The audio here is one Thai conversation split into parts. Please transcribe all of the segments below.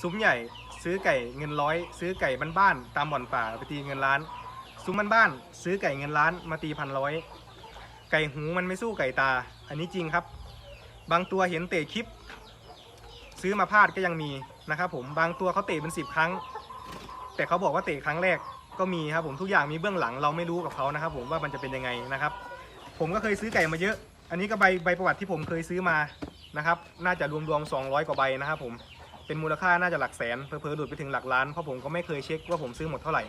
ซุ้มใหญ่ ซื้อไก่เงินร้อย ซื้อไก่บ้านๆตามบ่อนป่าไปตีเงินล้าน ซุ้มบ้านๆซื้อไก่เงินล้านมาตีพันร้อยไก่หูมันไม่สู้ไก่ตา อันนี้จริงครับ บางตัวเห็นเตะคลิป ซื้อมาพลาดก็ยังมีนะครับผมบางตัวเขาเตะเป็นสิบครั้ง แต่เขาบอกว่าเตะครั้งแรกก็มีครับผมทุกอย่างมีเบื้องหลังเราไม่รู้กับเขานะครับผมว่ามันจะเป็นยังไงนะครับ ผมก็เคยซื้อไก่มาเยอะ อันนี้ก็ใบใบประวัติที่ผมเคยซื้อมานะครับ น่าจะรวมๆ200 กว่าใบนะครับผม เป็นมูลค่าน่าจะหลักแสนเพอๆหลุดไปถึงหลักล้านเพราะผมก็ไม่เคยเช็คว่าผมซื้อหมดเท่าไหร่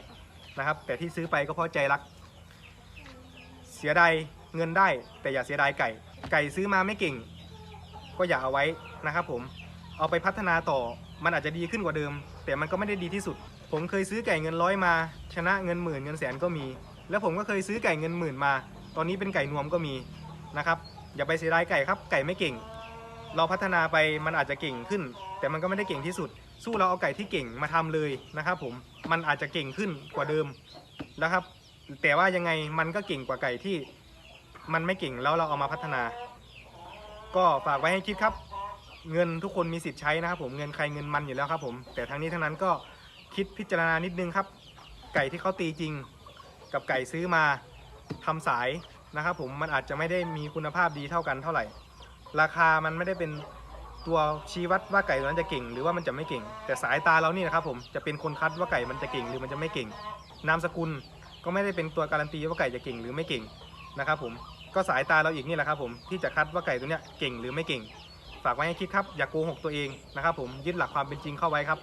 นะครับ แต่ที่ซื้อไปก็เพราะใจรัก เสียดายเงินได้ แต่อย่าเสียดายไก่ ไก่ซื้อมาไม่เก่ง ก็อย่าเอาไว้นะครับ ผมเอาไปพัฒนาต่อมันอาจจะดีขึ้นกว่าเดิม แต่มันก็ไม่ได้ดีที่สุด ผมเคยซื้อไก่เงินร้อยมา ชนะเงินหมื่นเงินแสนก็มี แล้วผมก็เคยซื้อไก่เงินหมื่นมา ตอนนี้เป็นไก่นวมก็มีนะครับอย่าไปเสียดายไก่ครับไก่ไม่เก่ง เราพัฒนาไปมันอาจจะเก่งขึ้น แต่มันก็ไม่ได้เก่งที่สุด สู้เราเอาไก่ที่เก่งมาทำเลยนะครับ ผมมันอาจจะเก่งขึ้นกว่าเดิมนะครับ แต่ว่ายังไงมันก็เก่งกว่าไก่ที่ มันไม่เก่งแล้วเราเอามาพัฒนา ก็ฝากไว้ให้คิดครับ เงินทุกคนมีสิทธิ์ใช้นะครับ ผมเงินใครเงินมันอยู่แล้วครับผม แต่ทั้งนี้ทั้งนั้นก็คิดพิจารณานิดนึงครับ ไก่ที่เขาตีจริง กับไก่ซื้อมาทำสายนะครับ ผมมันอาจจะไม่ได้มีคุณภาพดีเท่ากันเท่าไหร่ ราคามันไม่ได้เป็นตัวชี้วัดว่าไก่ตัวนั้นจะเก่ง หรือว่ามันจะไม่เก่ง แต่สายตาเรานี่นะครับผมจะเป็นคนคัดว่าไก่มันจะเก่ง หรือมันจะไม่เก่ง นามสกุลก็ไม่ได้เป็นตัวการันตีว่าไก่จะเก่งหรือไม่เก่งนะครับผมก็สายตาเราอีกนี่แหละครับผมที่จะคัดว่าไก่ตัวเนี้ยเก่งหรือไม่เก่ง ฝากไว้ให้คิดครับอย่าโกหกตัวเองนะครับผมยึดหลักความเป็นจริงเข้าไว้ครับ